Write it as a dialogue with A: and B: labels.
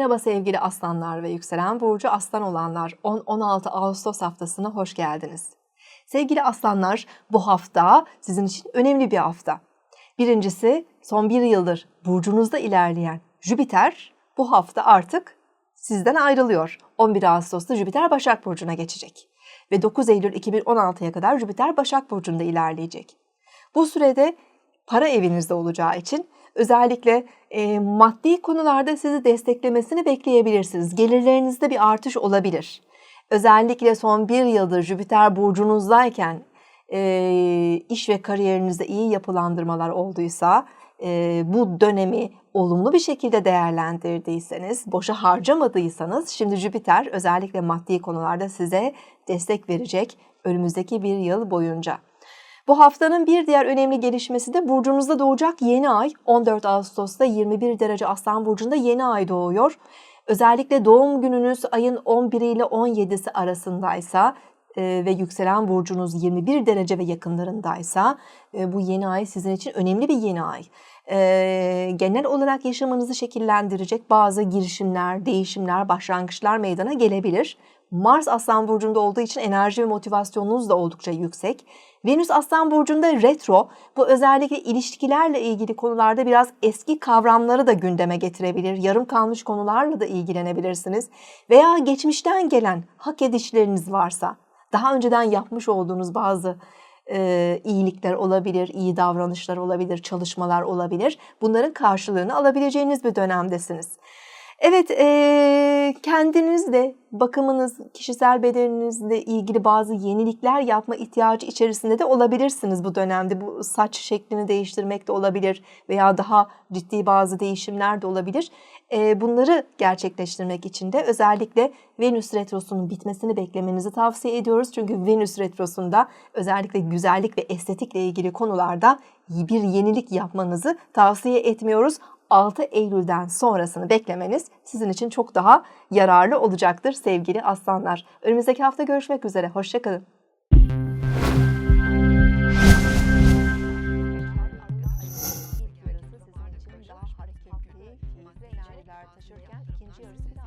A: Merhaba sevgili aslanlar ve yükselen burcu aslan olanlar 10-16 Ağustos haftasına hoş geldiniz. Sevgili aslanlar bu hafta sizin için önemli bir hafta. Birincisi son bir yıldır burcunuzda ilerleyen Jüpiter bu hafta artık sizden ayrılıyor. 11 Ağustos'ta Jüpiter Başak Burcu'na geçecek. Ve 9 Eylül 2016'ya kadar Jüpiter Başak Burcu'nda ilerleyecek. Bu sürede para evinizde olacağı için özellikle e, maddi konularda sizi desteklemesini bekleyebilirsiniz. Gelirlerinizde bir artış olabilir. Özellikle son bir yıldır Jüpiter burcunuzdayken e, iş ve kariyerinizde iyi yapılandırmalar olduysa e, bu dönemi olumlu bir şekilde değerlendirdiyseniz, boşa harcamadıysanız şimdi Jüpiter özellikle maddi konularda size destek verecek önümüzdeki bir yıl boyunca. Bu haftanın bir diğer önemli gelişmesi de burcunuzda doğacak yeni ay. 14 Ağustos'ta 21 derece Aslan Burcu'nda yeni ay doğuyor. Özellikle doğum gününüz ayın 11 ile 17'si arasındaysa e, ve yükselen burcunuz 21 derece ve yakınlarındaysa e, bu yeni ay sizin için önemli bir yeni ay. E, genel olarak yaşamınızı şekillendirecek bazı girişimler, değişimler, başlangıçlar meydana gelebilir. Mars Aslan Burcu'nda olduğu için enerji ve motivasyonunuz da oldukça yüksek. Venüs Aslan Burcu'nda retro, bu özellikle ilişkilerle ilgili konularda biraz eski kavramları da gündeme getirebilir. Yarım kalmış konularla da ilgilenebilirsiniz. Veya geçmişten gelen hak edişleriniz varsa, daha önceden yapmış olduğunuz bazı e, iyilikler olabilir, iyi davranışlar olabilir, çalışmalar olabilir. Bunların karşılığını alabileceğiniz bir dönemdesiniz. Evet, e, kendinizle, bakımınız, kişisel bedeninizle ilgili bazı yenilikler yapma ihtiyacı içerisinde de olabilirsiniz bu dönemde. Bu saç şeklini değiştirmek de olabilir veya daha ciddi bazı değişimler de olabilir. Bunları gerçekleştirmek için de özellikle Venüs Retrosu'nun bitmesini beklemenizi tavsiye ediyoruz. Çünkü Venüs Retrosu'nda özellikle güzellik ve estetikle ilgili konularda bir yenilik yapmanızı tavsiye etmiyoruz. 6 Eylül'den sonrasını beklemeniz sizin için çok daha yararlı olacaktır sevgili aslanlar. Önümüzdeki hafta görüşmek üzere. Hoşçakalın.